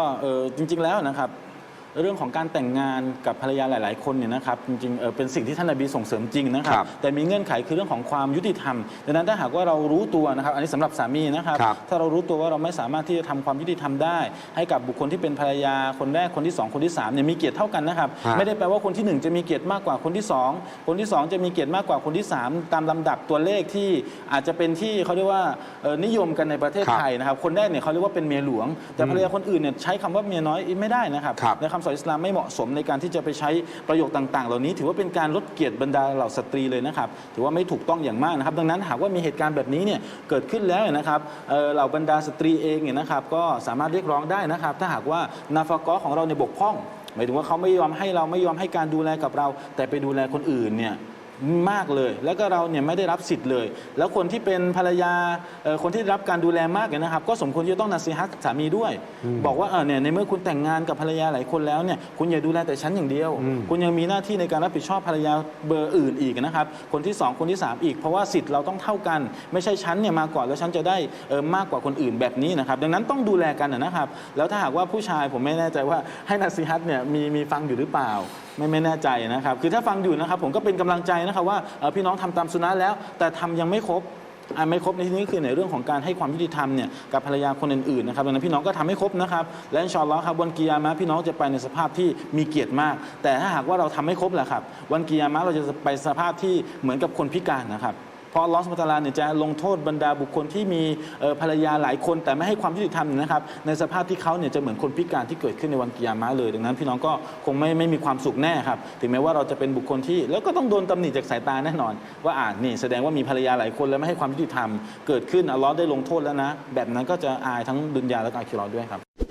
ก็เออจริงๆแล้วนะครับ เรื่องของการแต่งงานกับภรรยาหลาย ๆ คนเนี่ยนะครับจริงๆเออเป็นสิ่งที่ท่านนบีส่งเสริมจริงนะครัครับแต่มีเงื่อนไขคือเรื่องของความยุติธรรมดังนั้นถ้าหากว่าเรารู้ตัวนะครับ อันนี้สำหรับสามีนะครับ ครับ ถ้าเรารู้ตัวว่าเราไม่สามารถที่จะทำความยุติธรรมได้ ให้กับบุคคลที่เป็นภรรยาคนแรกคนที่สองคนที่สามเนี่ยมีเกียรติเท่ากันนะครับ ฮะ ไม่ได้แปลว่าคนที่หนึ่งจะมีเกียรติมากกว่าคนที่สองคนที่สองจะมีเกียรติมากกว่าคนที่สามตามลำดับตัวเลขที่อาจจะเป็นที่เขาเรียกว่าเอ่อนิยมกันในประเทศครับไทยนะครับ คนแรกเนี่ยเขาเรียกว่าเป็นเมียหลวง แต่ภรรยาคนอื่นเนี่ยใช้คำว่าเมียน้อยไม่ได้นะครับครับ ในคำสอนอิสลามไม่เหมาะสมในการที่จะไปใช้ประโยคต่าง ๆ เหล่านี้ ถือว่าเป็นการลดเกียรติบรรดาเหล่าสตรีเลยนะครับ ถือว่าไม่ถูกต้องอย่างมากนะครับ ดังนั้นหากว่ามีเหตุการณ์แบบนี้เนี่ยเกิดขึ้นแล้วนะครับเหล่าบรรดาสตรีเองเนี่ยนะครับ ก็สามารถเรียกร้องได้นะครับ ถ้าหากว่านาฟากอของเราเนี่ยบกพร่องหมายถึงว่าเขาไม่ยอมให้เราไม่ยอมให้การดูแลกับเรา แต่ไปดูแลคนอื่นเนี่ย มากเลย แล้วก็เราเนี่ยไม่ได้รับสิทธิ์เลย แล้วคนที่เป็นภรรยาเอ่อคนที่ได้รับการดูแลมากเนี่ยนะครับ ก็สมควรที่จะต้องนัสีฮัตสามีด้วย บอกว่าเออเนี่ยในเมื่อคุณแต่งงานกับภรรยาหลายคนแล้วเนี่ยคุณอย่าดูแลแต่ฉันอย่างเดียว คุณยังมีหน้าที่ในการรับผิดชอบภรรยาเบอร์อื่นอีกนะครับ คนที่สองคนที่สามอีก เพราะว่าสิทธิ์เราต้องเท่ากัน ไม่ใช่ฉันเนี่ยมาก่อนแล้วฉันจะได้เออมากกว่าคนอื่นแบบนี้นะครับ ดังนั้นต้องดูแลกันนะครับ แล้วถ้าหากว่าผู้ชายผมไม่แน่ใจว่าให้นัสีฮัตเนี่ยมีมีฟังอยู่หรือเปล่า ไม่ไม่แน่ใจนะครับ คือถ้าฟังอยู่นะครับ ผมก็เป็นกำลังใจนะครับว่าพี่น้องทำตามสุนัขแล้ว แต่ทำยังไม่ครบอะไม่ครบในที่นี้คือในเรื่องของการให้ความยุติธรรมเนี่ยกับภรรยาคนอื่นๆนะครับดังนั้นพี่น้องก็ทำให้ครบนะครับ และอินชอนล้อครับวันกิยามะพี่น้องจะไปในสภาพที่มีเกียรติมาก แต่ถ้าหากว่าเราทำไม่ครบแหละครับ วันกิยามะเราจะไปสภาพที่เหมือนกับคนพิการนะครับ เพราะอัลอสุบฮานะฮูวะตาลาเนี่ยจะลงโทษบรรดาบุคคลที่มีภรรยาหลายคน แต่ไม่ให้ความยุติธรรมนะครับในสภาพที่เขาเนี่ยจะเหมือนคนพิการที่เกิดขึ้นในวันกิยามะเลย ดังนั้นพี่น้องก็คงไม่ไม่มีความสุขแน่ครับถึงแม้ว่าเราจะเป็นบุคคลที่แล้วก็ต้องโดนตำหนิจากสายตาแน่นอน ว่าอ่านี่แสดงว่ามีภรรยาหลายคน แล้วไม่ให้ความยุติธรรม เกิดขึ้นอัลลอฮ์ได้ลงโทษแล้วนะ แบบนั้นก็จะอายทั้งดุนยาและก็อาคิราะห์ด้วยครับ